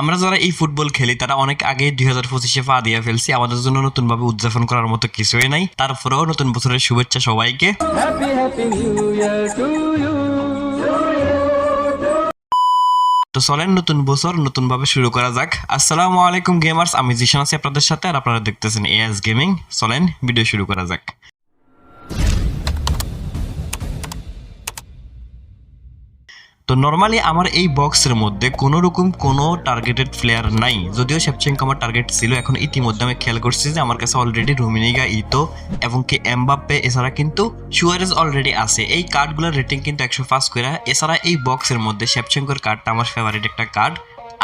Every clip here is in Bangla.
আমরা যারা এই ফুটবল খেলি, তারা অনেক আগে দুই হাজার পঁচিশে পা দিয়ে ফেলছি। আমাদের জন্য নতুনভাবে উদযাপন করার মতো কিছুই নাই। তারপরেও নতুন বছরের শুভেচ্ছা সবাইকে. তো চলেন নতুন বছর নতুন ভাবে শুরু করা যাক। আসসালামু আলাইকুম গেমার্স আমি জিশান আছি আপনাদের সাথে, আর আপনারা দেখতেছেন এএস গেমিং চলেন ভিডিও শুরু করা যাক। তো নর্মালি আমার এই বক্সের মধ্যে কোনো রকম কোনো টার্গেটেড প্লেয়ার নাই। যদিও সেপচেঙ্ক আমার টার্গেট ছিল, এখন ইতিমধ্যে আমি খেয়াল করছি যে আমার কাছে অলরেডি রুমিনিগা ইতো এবং কি এমবাপ্পে এছাড়া কিন্তু সুয়ারেজ অলরেডি আছে। এই কার্ডগুলোর রেটিং কিন্তু একশো পাঁচ করে এছাড়া এই বক্সের মধ্যে শেপচেঙ্কর কার্ডটা আমার ফেভারিট একটা কার্ড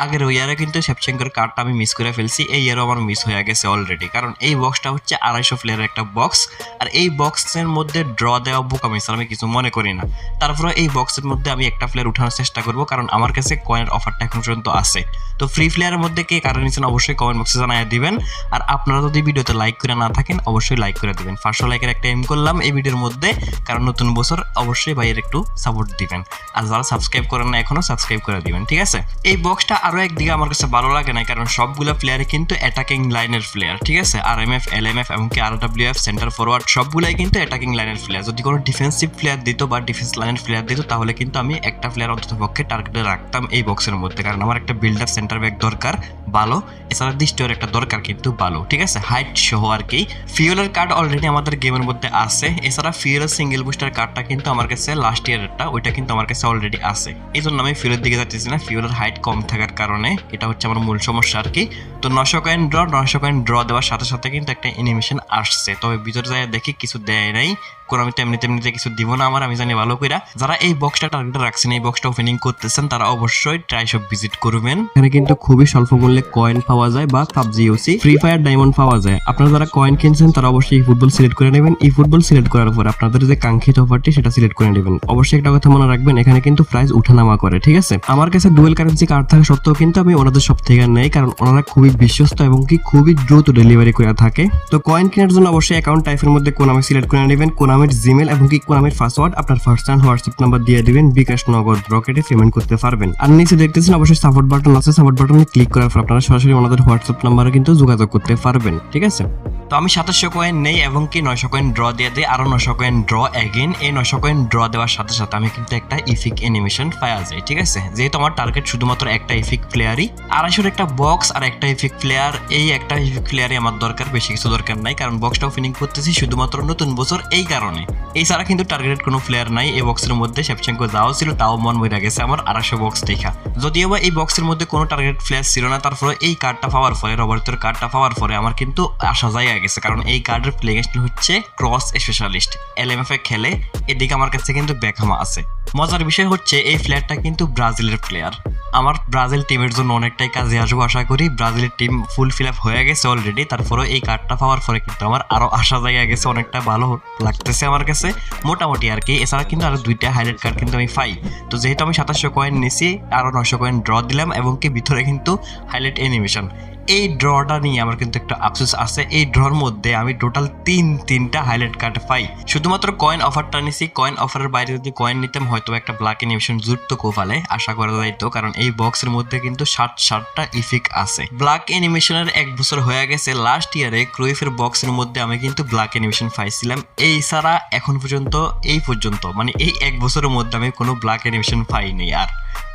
আগের ইয়ারে কিন্তু সেপচেঙ্কর কার্ডটা আমি মিস করে ফেলছি। এই ইয়ারও আমার মিস হয়ে গেছে অলরেডি কারণ এই বক্সটা হচ্ছে আড়াইশো প্লেয়ারের একটা বক্স আর এই বক্সের মধ্যে ড্র দেওয়া বুক আমি আমি কিছু মনে করি না। তারপরে এই বক্সের মধ্যে আমি একটা প্লেয়ার উঠানোর চেষ্টা করব, কারণ আমার কাছে কয়েনের অফারটা এখন পর্যন্ত আছে। তো ফ্রি প্লেয়ারের মধ্যে কে কারণ নিচ্ছেন অবশ্যই কমেন্ট বক্সে জানিয়ে দিবেন। আর আপনারা যদি ভিডিওতে লাইক করে না থাকেন, অবশ্যই লাইক করে দিবেন। পাঁচশো লাইকের একটা এম করলাম এই ভিডিওর মধ্যে। কারণ নতুন বছর অবশ্যই ভাইয়ের একটু সাপোর্ট দিবেন। আর যারা সাবস্ক্রাইব করেন না এখনও সাবস্ক্রাইব করে দিবেন, ঠিক আছে? এই বক্সটা আরও একদিকে আমার কাছে ভালো লাগে না কারণ সবগুলো প্লেয়ারই কিন্তু অ্যাটাকিং লাইনের প্লেয়ার ঠিক আছে? R M F L M F এমনকি R W F center forward সবগুলাই কিন্তু অ্যাটাকিং লাইনের প্লেয়ার যদি কোনো ডিফেন্সিভ প্লেয়ার দিত বা ডিফেন্স লাইনের প্লেয়ার দিত, তাহলে কিন্তু আমি একটা প্লেয়ার অন্তত পক্ষে টার্গেটে রাখতাম এই বক্সের মধ্যে, কারণ আমার একটা বিল্ডার সেন্টার ব্যাক দরকার, ভালো। এছাড়া দৃষ্টির একটা দরকার কিন্তু ভালো, ঠিক আছে? হাইট সহ আর কি। ফিউলের কার্ড অলরেডি আমাদের গেমের মধ্যে আছে। এছাড়া ফিউলের সিঙ্গেল বুস্টার কার্ডটা কিন্তু আমার কাছে লাস্ট ইয়ারেরটা ওইটা কিন্তু আমার কাছে অলরেডি আছে। এই জন্য আমি ফিউলের দিকে যাচ্ছি না ফিউলের হাইট কম থাকার কারণে এটা হচ্ছে আমার মূল সমস্যা আর কি। তো নশো কয়েন ড্র নশো কয়েন ড্র দেওয়ার সাথে সাথে কিন্তু একটা অ্যানিমেশন আসছে। তবে ভিতরে যাই দেখি কিছু দেয় নাই। কোন আমি তেমনি তেমনিতে কিছু দিব না আমার, আমি জানি ভালো কইরা। যারা এই বক্সটা টার্গেটে রাখছেন, এই বক্সটা ওপেনিং করতেছেন, তারা অবশ্যই ট্রাই সব ভিজিট করবেন। এখানে কিন্তু খুবই স্বল্প মূল্যে কয়েন পাওয়া যায় বা PUBG UC free fire diamond পাওয়া যায়। আপনারা যারা কয়েন কিনছেন, তারা অবশ্যই ফুটবল সিলেক্ট করে নেবেন। এই ফুটবল সিলেক্ট করার পর আপনাদের যে কাঙ্ক্ষিত অফারটি সেটা সিলেক্ট করে নেবেন। অবশ্যই একটা কথা মনে রাখবেন, এখানে কিন্তু প্রাইস উঠানামা করে, ঠিক আছে? আমার কাছে ডুয়েল কারেন্সি কার্ড থাকা সত্ত্বেও কিন্তু আমি ওনাদের সব থেকে নেই, কারণ ওনারা খুবই বিশ্বস্ত এবং কি খুবই দ্রুত ডেলিভারি করে থাকে। তো কয়েন কেনার জন্য অবশ্যই অ্যাকাউন্ট টাইপের মধ্যে কোনামে সিলেক্ট করে নেবেন কোনামের জিমেল এবং কি নামের পাসওয়ার্ড আপনার ফার্স্ট হ্যান্ড হোয়াটসঅ্যাপ নাম্বার দিয়ে দেবেন বিকাশ নগদ রকেটে পেমেন্ট করতে পারবেন। আর নিচে দেখতেছেন অবশ্যই সাপোর্ট বাটন আছে সাপোর্ট বাটনে ক্লিক করার পর আপনারা সরাসরি ওনাদের হোয়াটসঅ্যাপ নাম্বারে কিন্তু যোগাযোগ করতে পারবেন, ঠিক আছে? তো আমি সাতাশশো কয়েন নেই এবং কি নয়শো কয়েন ড্র দিয়ে দিই, আরও নশো কয়েন ড্র অ্যাগেন এই নশো কয়েন ড্র দেওয়ার সাথে সাথে আমি কিন্তু একটা ইফিক অ্যানিমেশন পাওয়া যায়, ঠিক আছে? যেহেতু আমার টার্গেট শুধুমাত্র একটা ইফিক প্লেয়ারই আড়াইশোর একটা বক্স আর একটা ইফিক প্লেয়ার এই একটা ইফিক প্লেয়ারই আমার দরকার, বেশি কিছু দরকার নাই, কারণ বক্সটা ওপেনিং করতেছি শুধুমাত্র নতুন বছর এই কারণে। এই ছাড়া কিন্তু টার্গেটেড কোনো প্লেয়ার নাই, এই বক্সের মধ্যে শেপচেঙ্কো যাও ছিল, তাও মন মরে গেছে আমার আড়াইশো বক্স দেখা। যদিও বা এই বক্সের মধ্যে কোনো টার্গেট প্লেয়ার ছিল না তারপরে এই কার্ডটা পাওয়ার ফলে রবার্তোর কার্ডটা পাওয়ার ফলে আমার কিন্তু আসা যায় গেছে। কারণ এই কার্ডের প্লেইং স্টাইল হচ্ছে ক্রস স্পেশালিস্ট এলএমএফ খেলে এদিকে আমার কাছে কিন্তু বেখামা আছে। মজার বিষয় হচ্ছে এই প্লেয়ারটা কিন্তু ব্রাজিলের প্লেয়ার আমার ব্রাজিল টিমের জন্য অনেকটাই কাজে আসব আশা করি। ব্রাজিলের টিম ফুল ফিল আপ হয়ে গেছে অলরেডি তারপরে এই কার্ডটা পাওয়ার পরে কিন্তু আমার আরও আশা জায়গা গেছে, অনেকটা ভালো লাগতেছে আমার কাছে। মোটামুটি আর কি। এছাড়া কিন্তু আরও দুইটা হাইলাইট কার্ড কিন্তু আমি পাই। তো যেহেতু আমি সাতাশশো কয়েন নিছি, আরও নয়শো কয়েন ড্র দিলাম এবং কি ভিতরে কিন্তু হাইলাইট অ্যানিমেশন এই ড্রটা নিয়ে আমার কিন্তু একটা আফসোস আছে। এই ড্রর মধ্যে আমি টোটাল তিন, তিনটা হাইলাইট কার্ড পাই। শুধুমাত্র কয়েন অফারটা নিছি। কয়েন অফারের বাইরে যদি কয়েন নিতাম, হয়তো একটা ব্ল্যাক অ্যানিমেশন জুটতো কোফালে, আশা করা যাইতো, কারণ এই বক্সের মধ্যে কিন্তু ষাট ষাটটা ইফিক আছে। ব্ল্যাক অ্যানিমেশনের এক বছর হয়ে গেছে। লাস্ট ইয়ারে ক্রুইফের বক্সের মধ্যে আমি কিন্তু ব্ল্যাক অ্যানিমেশন পাইছিলাম। এই ছাড়া এখন পর্যন্ত, এই পর্যন্ত মানে এই এক বছরের মধ্যে আমি কোনো ব্ল্যাক অ্যানিমেশন পাইনি। আর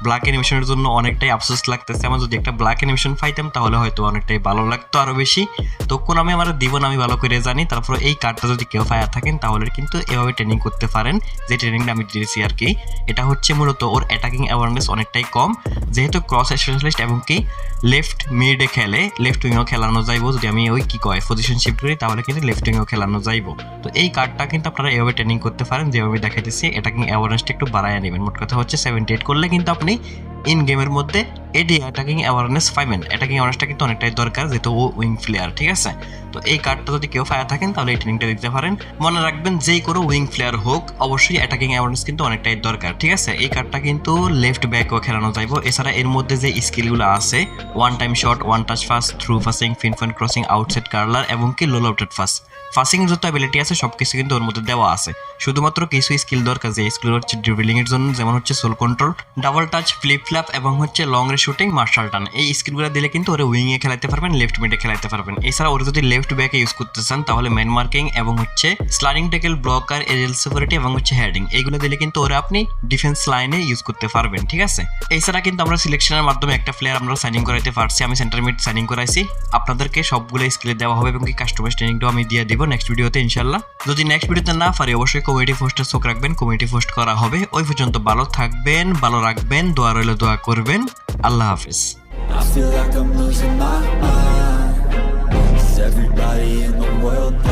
ব্ল্যাক অ্যানিমেশনের জন্য অনেকটাই আফসোস লাগতেছে। আমার যদি একটা ব্ল্যাক অ্যানিমেশন পাইতাম, তাহলে হয়তো অনেকটাই ভালো লাগতো আরও বেশি। তো কোন আমি আমার দিব না, আমি ভালো করে জানি। তারপর এই কার্ডটা যদি কেউ ফায়ার থাকেন, তাহলে কিন্তু এভাবে ট্রেনিং করতে পারেন। যে ট্রেনিংটা আমি দিয়েছি আর কি এটা হচ্ছে মূলত ওর অ্যাটাকিং অ্যাওয়ারনেস অনেকটাই কম। যেহেতু ক্রস স্পেশালিস্ট এবং কি লেফট মিডে খেলে লেফট উইংও খেলানো যাইব। যদি আমি ওই কি কয় পজিশন শিফট করি, তাহলে কিন্তু লেফট উইংও খেলানো যাইব। তো এই কার্ডটা কিন্তু আপনারা এভাবে ট্রেনিং করতে পারেন, যেভাবে দেখা দেখাইতেছি অ্যাটাকিং অ্যাওয়ারনেসটা একটু বাড়ায় নেবেন। মোট কথা হচ্ছে সেভেন্টি এইট করলে কিন্তু আপনি ইন গেমের মধ্যে এডি অ্যাটাকিং অ্যাওয়ারনেস পাইবেন। অ্যাটাকিং অ্যাওয়ারনেসটা কিন্তু অনেকটাই দরকার, যেহেতু ও উইং প্লেয়ার ঠিক আছে? তো এই কার্ডটা যদি কেউ ফায়ার থাকেন, তাহলে এই ট্রেনিংটা দিতে পারেন। মনে রাখবেন, যেই কোনো উইং প্লেয়ার হোক, অবশ্যই অ্যাটাকিং অ্যাওয়ারনেস কিন্তু অনেকটাই দরকার, ঠিক আছে? এই কার্ডটা কিন্তু লেফট ব্যাকও খেলানো যাইব। এছাড়া এর মধ্যে যে স্কিলগুলো আছে one time shot one touch fast through passing ফিনফেন crossing outside curler এবং কি লোল আউটেড ফাস্ট ফাসিং যত অ্যাবিলিটি আছে সব কিছু কিন্তু ওর মধ্যে দেওয়া আছে। শুধুমাত্র কিছু স্কিল দরকার, যে স্কিল হচ্ছে ড্রিবলিং এর জন্য, যেমন হচ্ছে sole control double touch flip flap এবং হচ্ছে লং রে শুটিং মার্শাল টান এই স্কিলগুলো দিলে কিন্তু ওরা উইং এ খেলাতে পারবেন লেফট মিডে খেলাতে পারবেন। এছাড়া ওরা যদি লেফট ব্যাকে ইউজ করতে চান, তাহলে ম্যান মার্কিং এবং হচ্ছে sliding tackle blocker aerial security এবং হচ্ছে হেডিং এইগুলো দিলে কিন্তু ওরা আপনি ডিফেন্স লাইনে ইউজ করতে পারবেন, ঠিক আছে? এছাড়া কিন্তু আমরা সিলেকশনের মাধ্যমে একটা প্লেয়ার আমরা সাইনিং করাইতে পারছি, আমি সেন্টার মিড সাইনিং করাইছি। আপনাদেরকে সবগুলো স্কিলে দেওয়া হবে এবং কি কাস্টমাইজ ট্রেনিংটাও আমি দিয়ে দিব। নেক্সট ভিডিওতে ইনশাল্লাহ। যদি নেক্সট ভিডিওতে না পারি, অবশ্যই কমিউনিটি পোস্টে চোখ রাখবেন কমিউনিটি পোস্ট করা হবে। ওই পর্যন্ত ভালো থাকবেন, ভালো রাখবেন, দোয়া রইলে, দোয়া করবেন। আল্লাহ হাফিজ। Everybody in the world